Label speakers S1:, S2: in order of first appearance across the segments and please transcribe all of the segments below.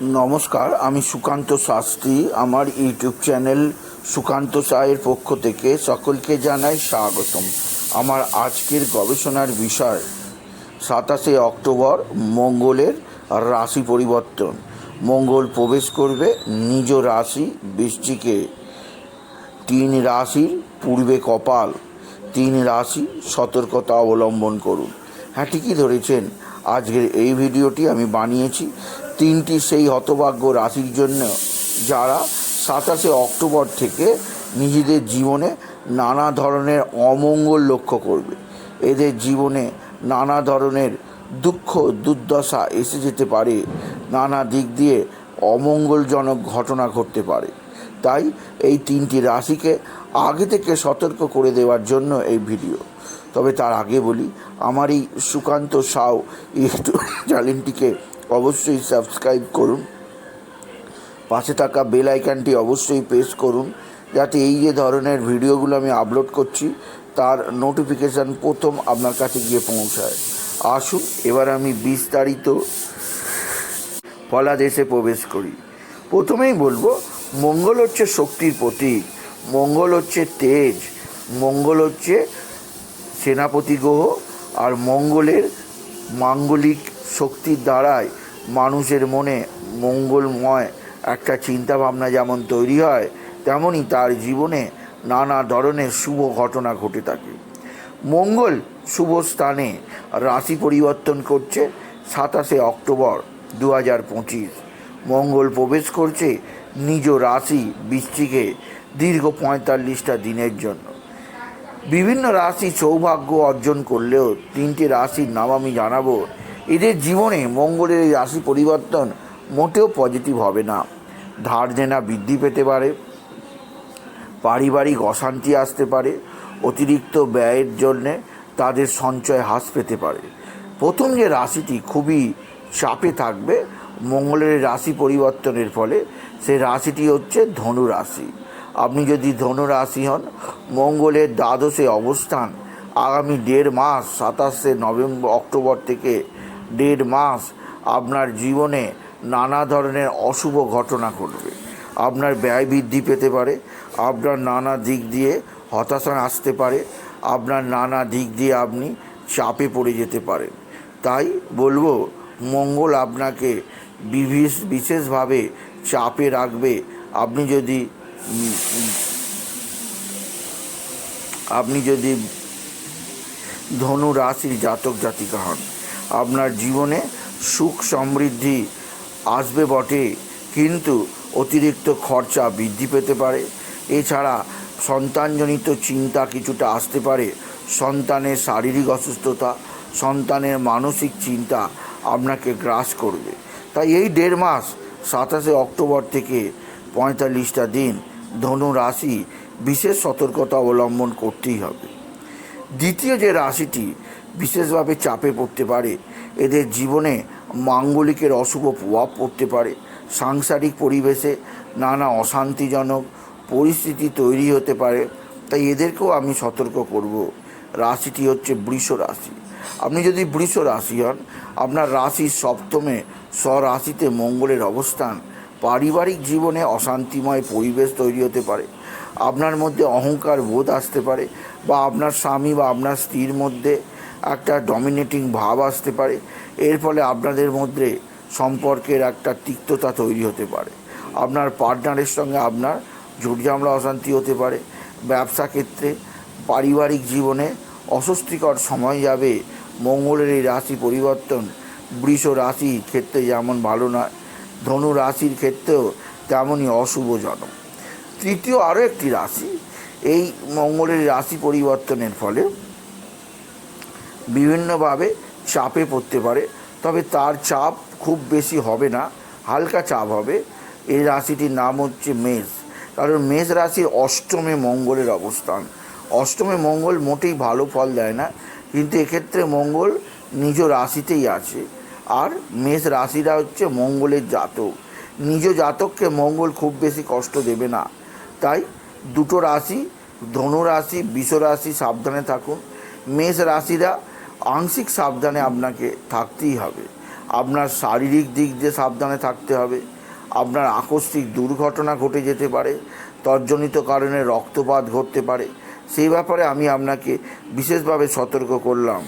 S1: নমস্কার, আমি সুকান্ত শাস্ত্রী। আমার ইউটিউব চ্যানেল সুকান্ত সায়ের পক্ষ থেকে সকলকে জানাই স্বাগতম। আমার আজকের গবেষণার বিষয়, সাতাশে অক্টোবর, মঙ্গলের রাশি পরিবর্তন। মঙ্গল প্রবেশ করবে নিজ রাশি বৃষ্টিকে। তিন রাশির পূর্বে কপাল, তিন রাশি সতর্কতা অবলম্বন করুন। হ্যাঁ ঠিকই ধরেছেন। আজকের এই ভিডিওটি আমি বানিয়েছি। তিনটি সেই হতভাগ্য রাশির জন্য যারা সাতাশে অক্টোবর থেকে নিজেদের জীবনে নানা ধরনের অমঙ্গল লক্ষ্য করবে। এদের জীবনে নানা ধরনের দুঃখ, দুর্দশা এসে যেতে পারে, নানা দিক দিয়ে অমঙ্গলজনক ঘটনা ঘটতে পারে। তাই এই তিনটি রাশিকে আগে থেকে সতর্ক করে দেওয়ার জন্য এই ভিডিও। তবে তার আগে বলি, আমার এই সুকান্ত সাউ ইউটিউব চ্যানেলটিকে অবশ্যই সাবস্ক্রাইব করুন। পাশে থাকা বেল আইকনটি অবশ্যই প্রেস করুন, যাতে এই যে ধরনের ভিডিওগুলো আমি আপলোড করছি, তার নোটিফিকেশান প্রথম আপনার কাছে গিয়ে পৌঁছায়। আসুন, এবার আমি বিস্তারিত ফলাদেশে প্রবেশ করি। প্রথমেই বলব, মঙ্গল হচ্ছে শক্তির প্রতীক, মঙ্গল হচ্ছে তেজ, মঙ্গল হচ্ছে সেনাপতি গ্রহ, আর মঙ্গলের মাঙ্গলিক শক্তির দ্বারাই মানুষের মনে মঙ্গলময় একটা চিন্তা ভাবনা যেমন তৈরি হয় তেমনই তার জীবনে নানা ধরনের শুভ ঘটনা ঘটে থাকে। মঙ্গল শুভ স্থানে রাশি পরিবর্তন করছে সাতাশে অক্টোবর দু হাজার পঁচিশ। মঙ্গল প্রবেশ করছে নিজ রাশি বৃষ্টিকে দীর্ঘ পঁয়তাল্লিশটা দিনের জন্য। বিভিন্ন রাশি সৌভাগ্য অর্জন করলেও তিনটি রাশির নাম আমি জানাব। এদের জীবনে মঙ্গলের এই রাশি পরিবর্তন মোটেও পজিটিভ হবে না। ধার দেনা বৃদ্ধি পেতে পারে, পারিবারিক অশান্তি আসতে পারে, অতিরিক্ত ব্যয়ের জন্যে তাদের সঞ্চয় হ্রাস পেতে পারে। প্রথম যে রাশিটি খুবই চাপে থাকবে মঙ্গলের রাশি পরিবর্তনের ফলে, সে রাশিটি হচ্ছে ধনু রাশি। আপনি যদি ধনু রাশি হন, মঙ্গলের দ্বাদশে অবস্থান আগামী দেড় মাস, সাতাশে নভেম্বর, অক্টোবর থেকে দেড় মাস আপনার জীবনে নানা ধরনের অশুভ ঘটনা ঘটবে। আপনার ব্যয় বৃদ্ধি পেতে পারে, আপনার নানা দিক দিয়ে হতাশা আসতে পারে, আপনার নানা দিক দিয়ে আপনি চাপে পড়ে যেতে পারেন। তাই বলব, মঙ্গল আপনাকে বিশেষ বিশেষভাবে চাপে রাখবে। আপনি যদি আপনি যদি ধনু রাশির জাতক জাতিকা হন আপনার জীবনে সুখ সমৃদ্ধি আসবে বটে। কিন্তু অতিরিক্ত খরচা বৃদ্ধি পেতে পারে। এছাড়া সন্তানজনিত চিন্তা কিছুটা আসতে পারে। সন্তানের শারীরিক অসুস্থতা, সন্তানের মানসিক চিন্তা আপনাকে গ্রাস করবে। তাই এই দেড় মাস, সাতাশে অক্টোবর থেকে পঁয়তাল্লিশটা দিন ধনু রাশি বিশেষ সতর্কতা অবলম্বন করতেই হবে। দ্বিতীয় যে রাশিটি বিশেষভাবে চাপে পড়তে পারে। এদের জীবনে মাঙ্গলিকের অশুভ প্রভাব পড়তে পারে। সাংসারিক পরিবেশে নানা অশান্তিজনক পরিস্থিতি তৈরি হতে পারে, তাই এদেরকেও আমি সতর্ক করব। রাশিটি হচ্ছে বৃষ রাশি। আপনি যদি বৃষ রাশি হন, আপনার রাশির সপ্তমে স্বরাশিতে মঙ্গলের অবস্থান। পারিবারিক জীবনে অশান্তিময় পরিবেশ তৈরি হতে পারে। আপনার মধ্যে অহংকার বোধ আসতে পারে বা আপনার স্বামী বা আপনার স্ত্রীর মধ্যে একটা ডমিনেটিং ভাব আসতে পারে। এর ফলে আপনাদের মধ্যে সম্পর্কের একটা তিক্ততা তৈরি হতে পারে। আপনার পার্টনারের সঙ্গে আপনার ঝুটঝামলা অশান্তি হতে পারে। ব্যবসা ক্ষেত্রে পারিবারিক জীবনে অস্বস্তিকর সময় যাবে। মঙ্গলের এই রাশি পরিবর্তন বৃষ রাশি ক্ষেত্রে যেমন ভালো নয়, ধনু রাশির ক্ষেত্রেও তেমনই অশুভজনক। তৃতীয় আরও একটি রাশি, এই মঙ্গলের রাশি পরিবর্তনের ফলে বিভিন্নভাবে চাপে পড়তে পারে। তবে তার চাপ খুব বেশি হবে না, হালকা চাপ হবে। এই রাশিটির নাম হচ্ছে মেষ। কারণ মেষ রাশির অষ্টমে মঙ্গলের অবস্থান। অষ্টমে মঙ্গল মোটেই ভালো ফল দেয় না, কিন্তু এক্ষেত্রে মঙ্গল নিজ রাশিতেই আছে। আর মেষ রাশিটা হচ্ছে মঙ্গলের জাতক। নিজ জাতককে মঙ্গল খুব বেশি কষ্ট দেবে না। তাই দুটো রাশি, ধনু রাশি, বিষ রাশি সাবধানে থাকুন। মেষ রাশিরা আংশিক সাবধানে আপনাকে থাকতেই হবে। আপনার শারীরিক দিক দিয়ে সাবধানে থাকতে হবে। আপনার আকস্মিক দুর্ঘটনা ঘটে যেতে পারে, তর্জনিত কারণে রক্তপাত ঘটতে পারে। সেই ব্যাপারে আমি আপনাকে বিশেষভাবে সতর্ক করলাম।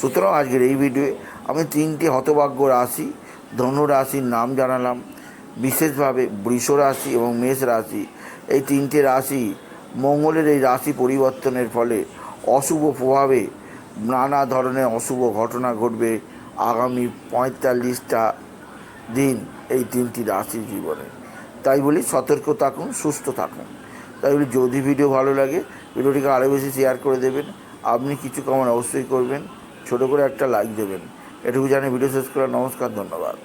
S1: সুতরাং আজকের এই ভিডিওয়ে আমি তিনটি হতভাগ্য রাশি, ধনু রাশির নাম জানালাম। বিশেষভাবে বৃষ রাশি এবং মেষ রাশি। এই তিনটে রাশি মঙ্গলের এই রাশি পরিবর্তনের ফলে অশুভ প্রভাবে নানা ধরনের অশুভ ঘটনা ঘটবে আগামী পঁয়তাল্লিশটা দিন এই তিনটি রাশির জীবনে। তাই বলি সতর্ক থাকুন, সুস্থ থাকুন। তাই বলি যদি ভিডিও ভালো লাগে, ভিডিওটিকে আরও বেশি শেয়ার করে দেবেন। আপনি কিছু কমেন্ট অবশ্যই করবেন, ছোটো করে একটা লাইক দেবেন। এটুকু জানি ভিডিও শেষ করে নমস্কার, ধন্যবাদ।